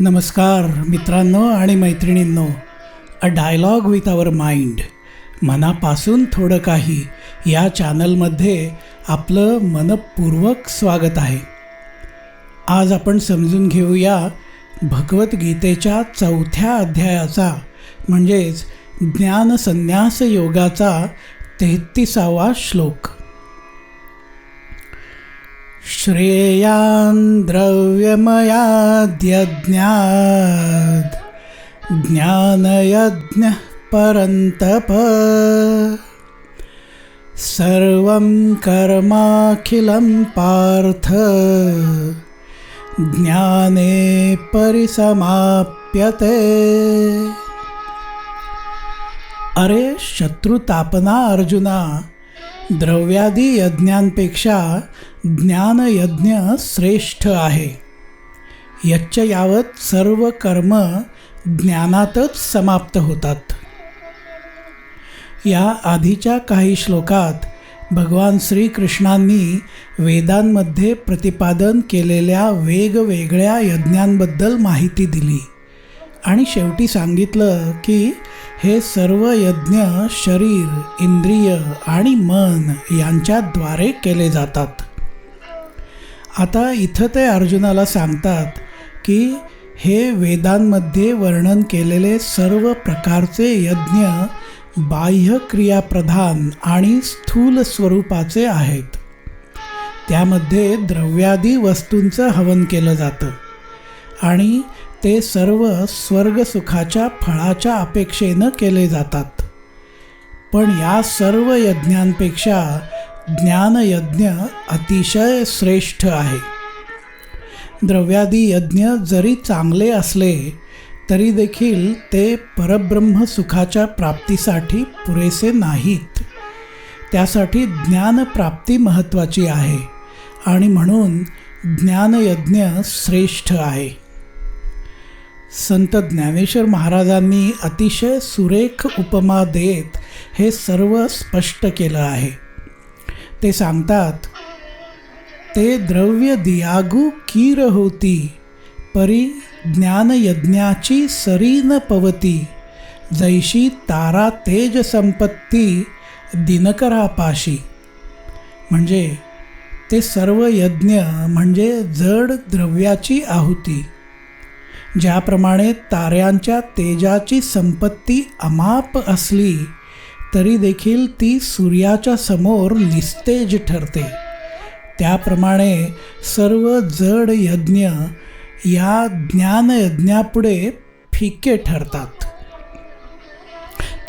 नमस्कार मित्रांनो आणि मैत्रिणींनो a dialogue with our mind मनापासून थोडं काही या चॅनलमध्ये आपलं मनपूर्वक स्वागत आहे. आज आपण समजून घेऊया भगवद्गीतेच्या चौथ्या अध्यायाचा म्हणजेच ज्ञानसन्यास योगाचा तेहतीसावा श्लोक. श्रेयान् द्रव्यमयाद्यज्ञाद् ज्ञानयज्ञः परन्तप। सर्वं कर्माखिलं पार्थ। ज्ञाने परिसमाप्यते। अरे शत्रुतापना अर्जुना द्रव्यादी यज्ञांपेक्षा ज्ञानयज्ञ श्रेष्ठ आहे. यच्च यावत सर्व कर्म ज्ञानातच समाप्त होतात. या आधीच्या काही श्लोकात भगवान श्रीकृष्णांनी वेदांमध्ये प्रतिपादन केलेल्या वेगवेगळ्या यज्ञांबद्दल माहिती दिली. आणि शेवटी सांगितलं की हे सर्व यज्ञ शरीर इंद्रिय आणि मन यांच्याद्वारे केले जातात. आता इथं ते अर्जुनाला सांगतात की हे वेदांमध्ये वर्णन केलेले सर्व प्रकारचे यज्ञ बाह्य क्रियाप्रधान आणि स्थूल स्वरूपाचे आहेत. त्यामध्ये द्रव्यादी वस्तूंचं हवन केलं जातं आणि ते सर्व स्वर्गसुखाच्या फळाच्या अपेक्षेनं केले जातात. पण या सर्व यज्ञांपेक्षा ज्ञानयज्ञ अतिशय श्रेष्ठ आहे. द्रव्यादी यज्ञ जरी चांगले असले तरी देखील ते परब्रह्म सुखाच्या प्राप्तीसाठी पुरेसे नाहीत. त्यासाठी ज्ञानप्राप्ती महत्त्वाची आहे आणि म्हणून ज्ञानयज्ञ श्रेष्ठ आहे. संत ज्ञानेश्वर महाराजांनी अतिशय सुरेख उपमा देत हे सर्व स्पष्ट केलं आहे. ते सांगतात ते द्रव्य दियागू कीर होती परी ज्ञानयज्ञाची सरीन पवती. जैशी तारा तेज संपत्ती दिनकरापाशी म्हणजे ते सर्व यज्ञ म्हणजे जड द्रव्याची आहुती. ज्याप्रमाणे ताऱ्यांच्या तेजाची संपत्ती अमाप असली तरी देखील ती सूर्याच्या समोर निस्तेज ठरते. त्याप्रमाणे सर्व जड यज्ञ या ज्ञानयज्ञापुढे फिके ठरतात.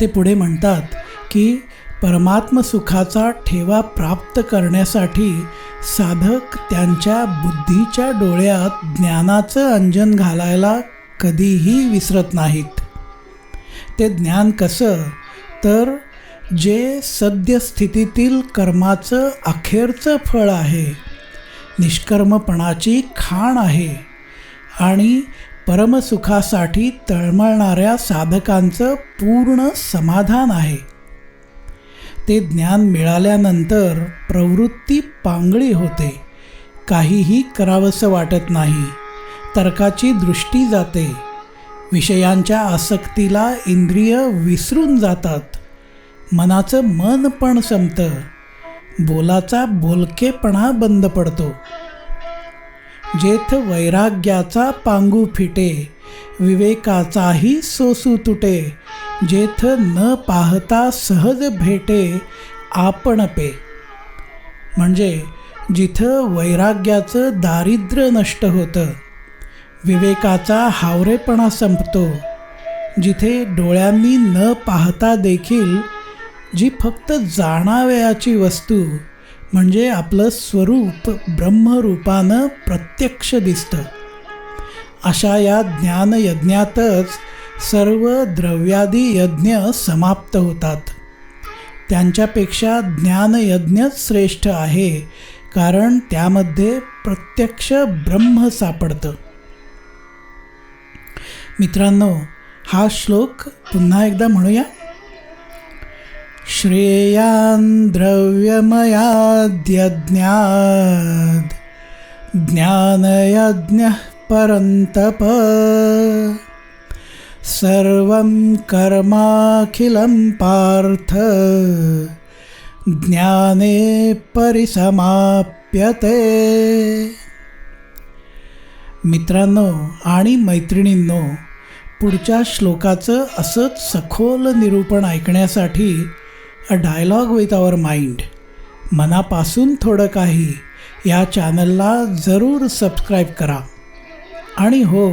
ते पुढे म्हणतात की परमात्मसुखाचा ठेवा प्राप्त करण्यासाठी साधक त्यांच्या बुद्धीच्या डोळ्यात ज्ञानाचं अंजन घालायला कधीही विसरत नाहीत. ते ज्ञान कसं? तर जे सद्यस्थितीतील कर्माचं अखेरचं फळ आहे निष्कर्मपणाची खाण आहे आणि परमसुखासाठी तळमळणाऱ्या साधकांचं पूर्ण समाधान आहे. ते ज्ञान मिळाल्यानंतर प्रवृत्ती पांगळी होते. काहीही करावंसं वाटत नाही. तर्काची दृष्टी जाते. विषयांच्या आसक्तीला इंद्रिय विसरून जातात. मनाचं मन पण संपतं. बोलाचा बोलकेपणा बंद पडतो. जेथ वैराग्याचा पांगू फिटे विवेकाचाही सोसू तुटे जेथ न पाहता सहज भेटे आपण पे. म्हणजे जिथं वैराग्याचं दारिद्र्य नष्ट होतं विवेकाचा हावरेपणा संपतो जिथे डोळ्यांनी न पाहता देखील जी फक्त जाणावयाची वस्तू म्हणजे आपलं स्वरूप ब्रह्मरूपानं प्रत्यक्ष दिसतं. अशा या ज्ञानयज्ञातच सर्व द्रव्यादी यज्ञ समाप्त होतात. त्यांच्यापेक्षा ज्ञानयज्ञच श्रेष्ठ आहे कारण त्यामध्ये प्रत्यक्ष ब्रह्म सापडतं. मित्रांनो हा श्लोक पुन्हा एकदा म्हणूया. श्रेयान् द्रव्यमयाद्यज्ञात् ज्ञानयज्ञः परन्तप। सर्वं कर्माखिलं पार्थ। ज्ञाने परिसमाप्यते। मित्रांनो आणि मैत्रिणींनो पुढच्या श्लोकाचं असंच सखोल निरूपण ऐकण्यासाठी a dialogue with our mind मनापासून थोडं काही या चॅनलला जरूर सबस्क्राईब करा. आणि हो